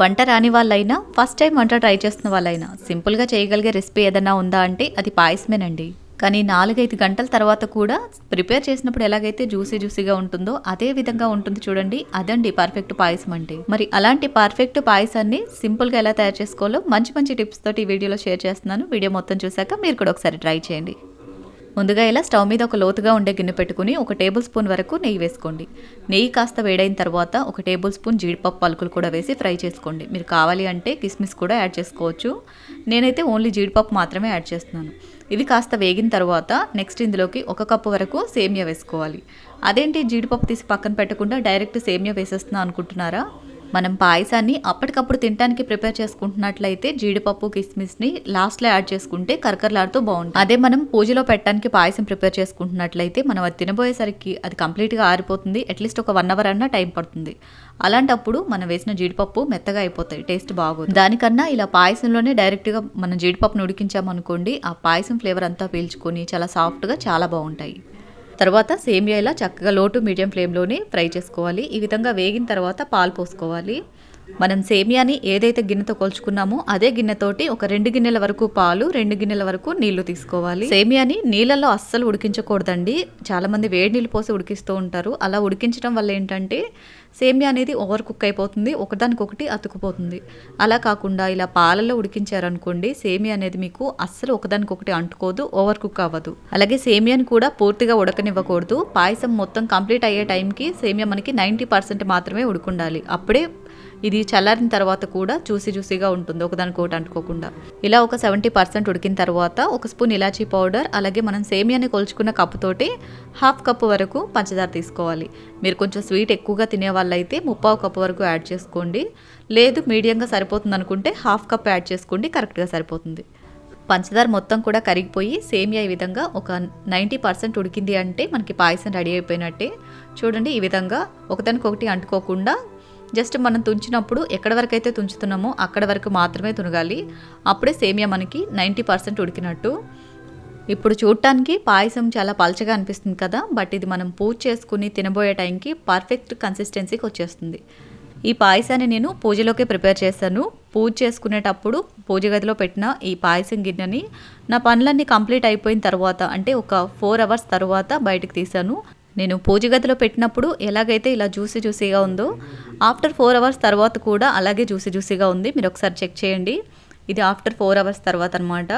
వంట రాని వాళ్ళైనా ఫస్ట్ టైం వంట ట్రై చేస్తున్న వాళ్ళైనా సింపుల్గా చేయగలిగే రెసిపీ ఏదైనా ఉందా అంటే అది పాయసమేనండి. కానీ నాలుగైదు గంటల తర్వాత కూడా ప్రిపేర్ చేసినప్పుడు ఎలాగైతే జ్యూసీ జ్యూసీగా ఉంటుందో అదే విధంగా ఉంటుంది చూడండి. అదండి పర్ఫెక్ట్ పాయసం అంటే. మరి అలాంటి పర్ఫెక్ట్ పాయసాన్ని సింపుల్గా ఎలా తయారు చేసుకోవాలో మంచి మంచి టిప్స్ తోటి ఈ వీడియోలో షేర్ చేస్తున్నాను. వీడియో మొత్తం చూసాక మీరు కూడా ఒకసారి ట్రై చేయండి. ముందుగా ఇలా స్టవ్ మీద ఒక లోతుగా ఉండే గిన్నె పెట్టుకుని ఒక టేబుల్ స్పూన్ వరకు నెయ్యి వేసుకోండి. నెయ్యి కాస్త వేడైన తర్వాత ఒక టేబుల్ స్పూన్ జీడిపప్పు పలుకులు కూడా వేసి ఫ్రై చేసుకోండి. మీరు కావాలి అంటే కిస్మిస్ కూడా యాడ్ చేసుకోవచ్చు. నేనైతే ఓన్లీ జీడిపప్పు మాత్రమే యాడ్ చేస్తున్నాను. ఇవి కాస్త వేగిన తర్వాత నెక్స్ట్ ఇందులోకి ఒక కప్పు వరకు సేమియా వేసుకోవాలి. అదేంటి జీడిపప్పు తీసి పక్కన పెట్టకుండా డైరెక్ట్ సేమియా వేసేస్తున్నా అనుకుంటున్నారా? మనం పాయసాన్ని అప్పటికప్పుడు తినడానికి ప్రిపేర్ చేసుకుంటున్నట్లయితే జీడిపప్పు కిస్మిస్ని లాస్ట్లో యాడ్ చేసుకుంటే కరకరలాడుతూ బాగుంటుంది. అదే మనం పూజలో పెట్టడానికి పాయసం ప్రిపేర్ చేసుకుంటున్నట్లయితే మనం అది తినబోయేసరికి అది కంప్లీట్గా ఆరిపోతుంది. అట్లీస్ట్ ఒక వన్ అవర్ అన్నా టైం పడుతుంది. అలాంటప్పుడు మనం వేసిన జీడిపప్పు మెత్తగా అయిపోతాయి. టేస్ట్ బాగోదు. దానికన్నా ఇలా పాయసంలోనే డైరెక్ట్గా మనం జీడిపప్పును ఉడికించామనుకోండి ఆ పాయసం ఫ్లేవర్ అంతా పీల్చుకొని చాలా సాఫ్ట్గా చాలా బాగుంటాయి. తర్వాత సేమియా ఇలా చక్కగా లోటు మీడియం ఫ్లేమ్లోనే ఫ్రై చేసుకోవాలి. ఈ విధంగా వేగిన తర్వాత పాలు పోసుకోవాలి. మనం సేమియాని ఏదైతే గిన్నెతో కొలుచుకున్నామో అదే గిన్నెతోటి ఒక రెండు గిన్నెల వరకు పాలు రెండు గిన్నెల వరకు నీళ్ళు తీసుకోవాలి. సేమియాని నీళ్ళల్లో అస్సలు ఉడికించకూడదండి. చాలా మంది వేడి నీళ్ళు పోసి ఉడికిస్తూ ఉంటారు. అలా ఉడికించడం వల్ల ఏంటంటే సేమియా అనేది ఓవర్ కుక్ అయిపోతుంది ఒకదానికొకటి అతుకుపోతుంది అలా కాకుండా ఇలా పాలలో ఉడికించారనుకోండి సేమియా అనేది మీకు అస్సలు ఒకదానికొకటి అంటుకోదు ఓవర్ కుక్ అవ్వదు. అలాగే సేమియాని కూడా పూర్తిగా ఉడకనివ్వకూడదు. పాయసం మొత్తం కంప్లీట్ అయ్యే టైంకి సేమియా మనకి నైంటీ పర్సెంట్ మాత్రమే ఉడుకుండాలి. అప్పుడే ఇది చల్లారిన తర్వాత కూడా చూసి చూసిగా ఉంటుంది. ఒకదానికొకటి అంటుకోకుండా. ఇలా ఒక సెవెంటీ పర్సెంట్ ఉడికిన తర్వాత ఒక స్పూన్ ఇలాచీ పౌడర్ అలాగే మనం సేమియాని కొలుచుకున్న కప్పుతోటి హాఫ్ కప్పు వరకు పంచదార తీసుకోవాలి. మీరు కొంచెం స్వీట్ ఎక్కువగా తినే వాళ్ళైతే ముప్పావు కప్పు వరకు యాడ్ చేసుకోండి. లేదు మీడియంగా సరిపోతుంది అనుకుంటే హాఫ్ కప్ యాడ్ చేసుకోండి కరెక్ట్గా సరిపోతుంది. పంచదార మొత్తం కూడా కరిగిపోయి సేమియా ఈ విధంగా ఒక నైంటీ పర్సెంట్ ఉడికింది అంటే మనకి పాయసం రెడీ అయిపోయినట్టే. చూడండి ఈ విధంగా ఒకదానికొకటి అంటుకోకుండా జస్ట్ మనం తుంచినప్పుడు ఎక్కడ వరకు అయితే తుంచుతున్నామో అక్కడ వరకు మాత్రమే తునగాలి. అప్పుడే సేమియా మనకి నైంటీ పర్సెంట్ ఉడికినట్టు. ఇప్పుడు చూడటానికి పాయసం చాలా పల్చగా అనిపిస్తుంది కదా బట్ ఇది మనం పూజ చేసుకుని తినబోయే టైంకి పర్ఫెక్ట్ కన్సిస్టెన్సీకి వచ్చేస్తుంది. ఈ పాయసాన్ని నేను పూజలోకే ప్రిపేర్ చేశాను. పూజ చేసుకునేటప్పుడు పూజ గదిలో పెట్టిన ఈ పాయసం గిన్నెని నా పనులన్నీ కంప్లీట్ అయిపోయిన తర్వాత అంటే ఒక ఫోర్ అవర్స్ తర్వాత బయటకు తీశాను. నేను పూజ గదిలో పెట్టినప్పుడు ఎలాగైతే ఇలా జ్యూసీ జ్యూసీగా ఉందో ఆఫ్టర్ ఫోర్ అవర్స్ తర్వాత కూడా అలాగే జ్యూసీ జ్యూసీగా ఉంది. మీరు ఒకసారి చెక్ చేయండి. ఇది ఆఫ్టర్ ఫోర్ అవర్స్ తర్వాత అనమాట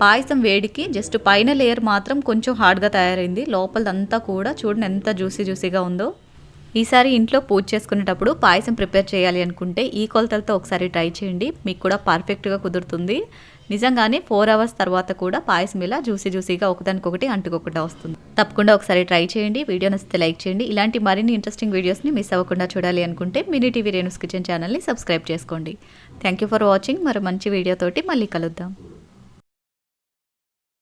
పాయసం వేడికి జస్ట్ పైన లేయర్ మాత్రం కొంచెం హార్డ్గా తయారైంది. లోపలదంతా కూడా చూడండి ఎంత జ్యూసీ జ్యూసీగా ఉందో. ఈసారి ఇంట్లో పూజ చేసుకునేటప్పుడు పాయసం ప్రిపేర్ చేయాలి అనుకుంటే ఈ కొలతలతో ఒకసారి ట్రై చేయండి. మీకు కూడా పర్ఫెక్ట్గా కుదురుతుంది. నిజంగానే ఫోర్ అవర్స్ తర్వాత కూడా పాయసం ఇలా జ్యూసీ జ్యూసీగా ఒకదానికొకటి అంటుకోకుండా వస్తుంది. తప్పకుండా ఒకసారి ట్రై చేయండి. వీడియో నచ్చితే లైక్ చేయండి. ఇలాంటి మరిన్ని ఇంట్రెస్టింగ్ వీడియోస్ని మిస్ అవ్వకుండా చూడాలి అనుకుంటే మినీ టీవీ రేణుస్ కిచెన్ ఛానల్ని సబ్స్క్రైబ్ చేసుకోండి. Thank you for watching. మరో మంచి వీడియోతోటి మళ్ళీ కలుద్దాం.